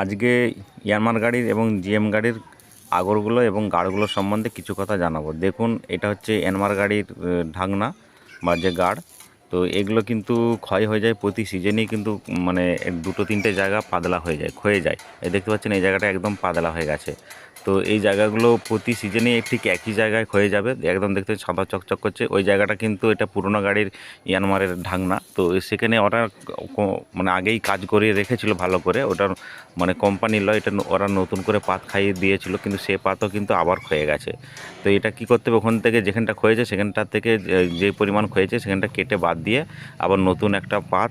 আজকে ইয়ামার গাড়ির এবং জিএম গাড়ির আগরগুলো এবং গাড়গুলো সম্বন্ধে কিছু কথা জানাব। দেখুন, এটা হচ্ছে এনমার গাড়ির ঢাকনা বা যে গাড়। তো এগুলো কিন্তু ক্ষয় হয়ে যায় প্রতি সিজনেই কিন্তু মানে দুটো তিনটে জায়গা পাতলা হয়ে যায়, ক্ষয়ে যায়। এই দেখতে পাচ্ছেন, এই জায়গাটা একদম পাতলা হয়ে গেছে। তো এই জায়গাগুলো প্রতি সিজনে ঠিক একই জায়গায় হয়ে যাবে। একদম দেখতে সাদা চকচক করছে। ওই জায়গাটা কিন্তু এটা পুরোনো গাড়ির ইয়ানমারের ঢাকনা। তো সেখানে ওরা মানে আগেই কাজ করিয়ে রেখেছিল ভালো করে। ওটার মানে কোম্পানি লয়, এটা ওরা নতুন করে পাত খাইয়ে দিয়েছিল, কিন্তু সে পাতও কিন্তু আবার ক্ষয়ে গেছে। তো এটা কি করতে হবে? ওখান থেকে যেখানটা ক্ষয়েছে, সেখানটা থেকে যে পরিমাণ ক্ষয়েছে, সেখানটা কেটে বাদ দিয়ে আবার নতুন একটা পাত,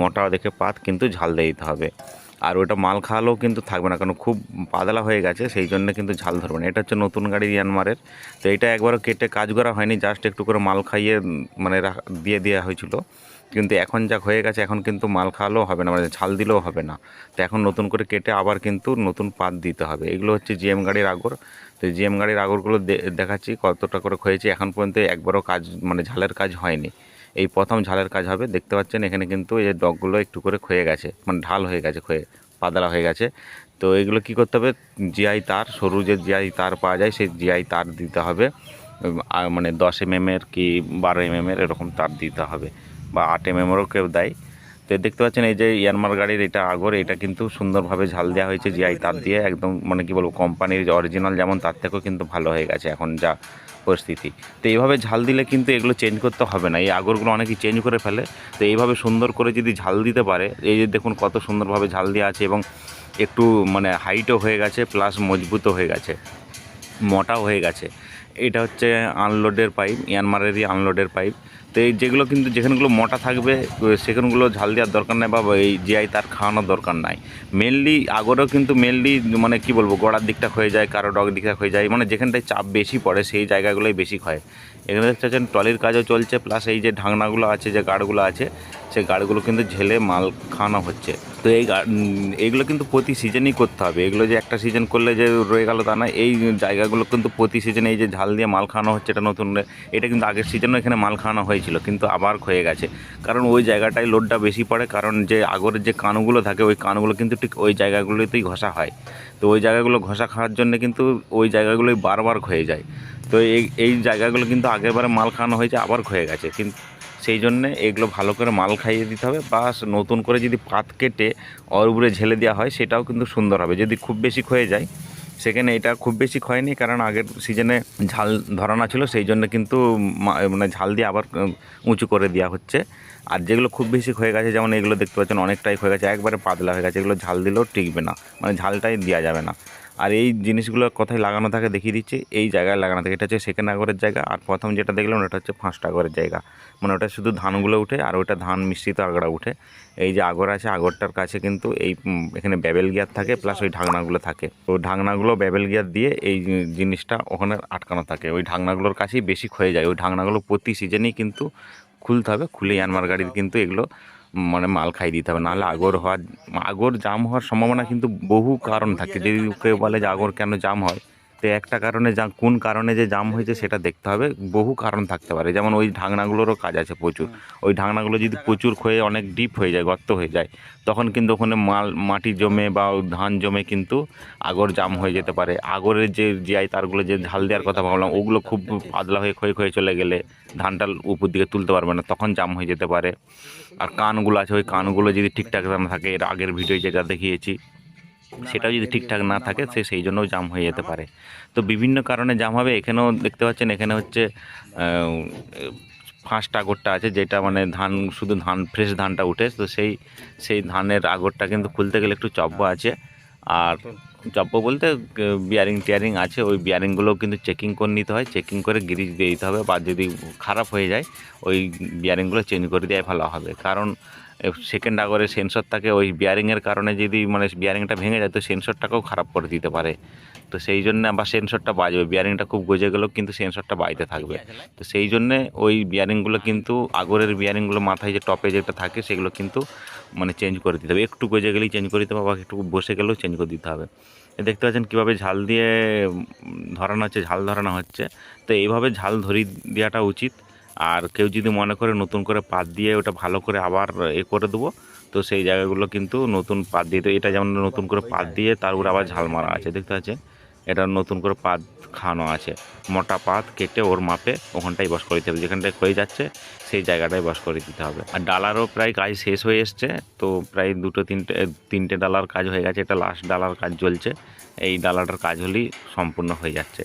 মোটা দেখে পাত কিন্তু ঝাল দিয়ে দিতে হবে। আর ওটা মাল খাওয়ালেও কিন্তু থাকবে না, কারণ খুব পাতলা হয়ে গেছে, সেই জন্য কিন্তু ঝাল ধরবে না। এটা হচ্ছে নতুন গাড়ির ইয়ানমারের তো এটা একবারও কেটে কাজ করা হয়নি জাস্ট একটু করে মাল খাইয়ে মানে দিয়ে দেওয়া হয়েছিল। কিন্তু এখন যা হয়ে গেছে, এখন কিন্তু মাল খাওয়ালেও হবে না মানে ঝাল দিলেও হবে না। তো এখন নতুন করে কেটে আবার কিন্তু নতুন পাত দিতে হবে। এগুলো হচ্ছে জিএম গাড়ির আগর। তো জিএম গাড়ির আগরগুলো দেখাচ্ছি কতটা করে হয়েছে। এখন পর্যন্ত একবারও কাজ মানে ঝালের কাজ হয়নি। এই প্রথম ঝালের কাজ হবে, দেখতে পাচ্ছেন এখানে কিন্তু এই ডগগুলো একটু করে ক্ষয়ে গেছে মানে ঢাল হয়ে গেছে ক্ষয়ে। পাতলা হয়ে গেছে। তো এগুলো কি করতে হবে? জিআই তার, সরু যে জিআই তার পাওয়া যায়, সেই জিআই তার দিতে হবে। মানে দশ এম এর কি বারো এম এর এরকম তার দিতে হবে। বা আট এম এমেরও কেউ দেয়। তো দেখতে পাচ্ছেন এই যে ইয়ানমার গাড়ির এটা আগর, এটা কিন্তু সুন্দরভাবে ঝাল দেওয়া হয়েছে জিআই তার দিয়ে। একদম মানে কি বলব, কোম্পানির অরিজিনাল যেমন, তার থেকেও কিন্তু ভালো হয়ে গেছে এখন যা পরিস্থিতি। তো এইভাবে ঝাল দিলে কিন্তু এগুলো চেঞ্জ করতে হবে না। এই আগরগুলো অনেকেই চেঞ্জ করে ফেলে। তো এইভাবে সুন্দর করে যদি ঝাল দিতে পারে, এই যে দেখুন কত সুন্দরভাবে ঝাল দেওয়া আছে এবং একটু মানে হাইটও হয়ে গেছে প্লাস মজবুতও হয়ে গেছে, মোটাও হয়ে গেছে। এটা হচ্ছে আনলোডের পাইপ ইয়ানমারেরই আনলোডের পাইপ তো এই যেগুলো কিন্তু যেখানগুলো মোটা থাকবে সেখানগুলো ঝাল দেওয়ার দরকার নেই বা এই জিআই তার খাওয়ানোর দরকার নাই। মেনলি আগরেও কিন্তু মেনলি মানে কি বলব, গোড়ার দিকটা হয়ে যায়, কারও ডগ দিকটা হয়ে যায় মানে যেখানটায় চাপ বেশি পড়ে সেই জায়গাগুলোই বেশি ক্ষয়। এখানে দেখতে পাচ্ছেন ট্রলির কাজও চলছে প্লাস এই যে ঢাকনাগুলো আছে, যে গাড়গুলো আছে সেই গাড়গুলো কিন্তু ঝেলে মাল খাওয়ানো হচ্ছে। তো এই এইগুলো কিন্তু প্রতি সিজনই করতে হবে। এগুলো যে একটা সিজন করলে যে রয়ে গেল তা না, এই জায়গাগুলো কিন্তু প্রতি সিজনে এই যে ঝাল দিয়ে মাল খাওয়ানো হচ্ছে, এটা নতুন, এটা কিন্তু আগের সিজনেও এখানে মাল খাওয়ানো হয়েছিল, কিন্তু আবার ক্ষয়ে গেছে। কারণ ওই জায়গাটায় লোডটা বেশি পড়ে, কারণ যে আগরের যে কানগুলো থাকে, ওই কানগুলো কিন্তু ঠিক ওই জায়গাগুলোতেই ঘষা হয়। তো ওই জায়গাগুলো ঘষা খাওয়ার জন্য কিন্তু ওই জায়গাগুলোই বারবার ক্ষয়ে যায়। তো এই এই জায়গাগুলো কিন্তু আগেরবারে মাল খাওয়ানো হয়েছে, আবার ক্ষয়ে গেছে। কিন্তু সেই জন্যে এগুলো ভালো করে মাল খাইয়ে দিতে হবে বা নতুন করে যদি পাত কেটে ওর উপরে ঝেলে দেওয়া হয়, সেটাও কিন্তু সুন্দর হবে। যদি খুব বেশি ক্ষয়ে যায় সেখানে এটা খুব বেশি ক্ষয়নি, কারণ আগের সিজনে ঝাল ধরানো ছিল, সেই জন্য কিন্তু মানে ঝাল দিয়ে আবার উঁচু করে দেওয়া হচ্ছে। আর যেগুলো খুব বেশি ক্ষয়ে গেছে, যেমন এগুলো দেখতে পাচ্ছেন, অনেকটাই ক্ষয়ে গেছে, একবারে পাতলা হয়ে গেছে, এগুলো ঝাল দিলেও টিকবে না মানে ঝালটাই দেওয়া যাবে না। আর এই জিনিসগুলো কোথায় লাগানো থাকে, দেখিয়ে দিচ্ছি। এই জায়গায় লাগানো থাকে। এটা হচ্ছে সেকেন্ড আগরের জায়গা, আর প্রথম যেটা দেখলাম ওটা হচ্ছে ফার্স্ট আগরের জায়গা। মানে ওটা শুধু ধানগুলো উঠে, আর ওটা ধান মিশ্রিত আগড়া উঠে। এই যে আগর আছে, আগরটার কাছে কিন্তু এই এখানে ব্যাবেল গিয়ার থাকে, প্লাস ওই ঢাকনাগুলো থাকে। তো ঢাকনাগুলো ব্যাবেল গিয়ার দিয়ে এই জিনিসটা ওখানে আটকানো থাকে। ওই ঢাকনাগুলোর কাছেই বেশি ক্ষয়ে যায়। ওই ঢাকনাগুলো প্রতি সিজনেই কিন্তু খুলতে হবে। খুলে ইয়ানমার গাড়ির কিন্তু এগুলো মানে মাল খাই দিতে হবে। নাহলে আগর হওয়ার আগর জাম হওয়ার সম্ভাবনা কিন্তু বহু কারণ থাকে। যদি কেউ বলে যে আগর কেন জাম হয় তো একটা কারণে যা কোন কারণে যে জাম হয়েছে সেটা দেখতে হবে বহু কারণ থাকতে পারে। যেমন ওই ঢাকনাগুলোরও কাজ আছে প্রচুর। ওই ঢাকনাগুলো যদি প্রচুর ক্ষয়ে অনেক ডিপ হয়ে যায় গর্ত হয়ে যায় তখন কিন্তু ওখানে মাল মাটি জমে বা ধান জমে কিন্তু আগর জাম হয়ে যেতে পারে। আগরের যে জিআই তারগুলো যে ঝাল দেওয়ার কথা ভাবলাম ওগুলো খুব পাতলা হয়ে ক্ষয়ে ক্ষয়ে চলে গেলে ধানটা উপর দিকে তুলতে পারবে না তখন জাম হয়ে যেতে পারে। আর কানগুলো আছে ওই কানগুলো যদি ঠিকঠাক না থাকে এর আগের ভিডিও যেটা দেখিয়েছি সেটাও যদি ঠিকঠাক না থাকে, সে সেই জন্যও জাম হয়ে যেতে পারে। তো বিভিন্ন কারণে জাম হবে, এখানেও দেখতে পাচ্ছেন, এখানে হচ্ছে ফার্স্ট আগরটা আছে, যেটা মানে ধান, শুধু ধান ফ্রেশ ধানটা উঠে, তো সেই সেই ধানের আগরটা কিন্তু খুলতে গেলে একটু চব্য আছে। আর চব্য বলতে বিয়ারিং টিয়ারিং আছে, ওই বিয়ারিংগুলোও কিন্তু চেকিং করে নিতে হয় চেকিং করে গ্রিজ দিয়ে দিতে হবে, বা যদি খারাপ হয়ে যায়, ওই বিয়ারিংগুলো চেঞ্জ করে দেওয়াই ভালো হবে। কারণ সেকেন্ড আগরে সেন্সরটাকে ওই বিয়ারিংয়ের কারণে যদি মানে বিয়ারিংটা ভেঙে যায়, তো সেন্সরটাকেও খারাপ করে দিতে পারে। তো সেই জন্য আবার সেন্সরটা বাজবে বিয়ারিংটা খুব গজে গেলেও কিন্তু সেন্সরটা বাজতে থাকবে। তো সেই জন্যে ওই বিয়ারিংগুলো কিন্তু আগরের বিয়ারিংগুলো মাথায় যে টপে যেটা থাকে, সেগুলো কিন্তু মানে চেঞ্জ করে দিতে হবে। একটু গজে গেলেই চেঞ্জ করে দিতে হবে বা একটু বসে গেলেও চেঞ্জ করে দিতে হবে। দেখতে পাচ্ছেন কীভাবে ঝাল দিয়ে ধরানো হচ্ছে, ঝাল ধরানো হচ্ছে। তো এইভাবে ঝাল ধরিয়ে দেওয়াটা উচিত। আর কেউ যদি মনে করে নতুন করে পাত দিয়ে ওটা ভালো করে আবার এ করে দেবো, তো সেই জায়গাগুলো কিন্তু নতুন পাত দিয়ে, তো এটা যেমন নতুন করে পাত দিয়ে তার উপরে আবার ঝাল মারা আছে, দেখতে পাচ্ছেন? এটা নতুন করে পাত খাওয়ানো আছে। মোটা পাত কেটে ওর মাপে ওখানটাই বস করে দিতে হবে, যেখানটায় ক্ষয়ে যাচ্ছে সেই জায়গাটায় বস করে দিতে হবে। আর ডালারও প্রায় কাজ শেষ হয়ে এসছে, তো প্রায় দুটো তিনটে তিনটে ডালার কাজ হয়ে গেছে, এটা লাস্ট ডালার কাজ চলছে। এই ডালাটার কাজ হলেই সম্পূর্ণ হয়ে যাচ্ছে।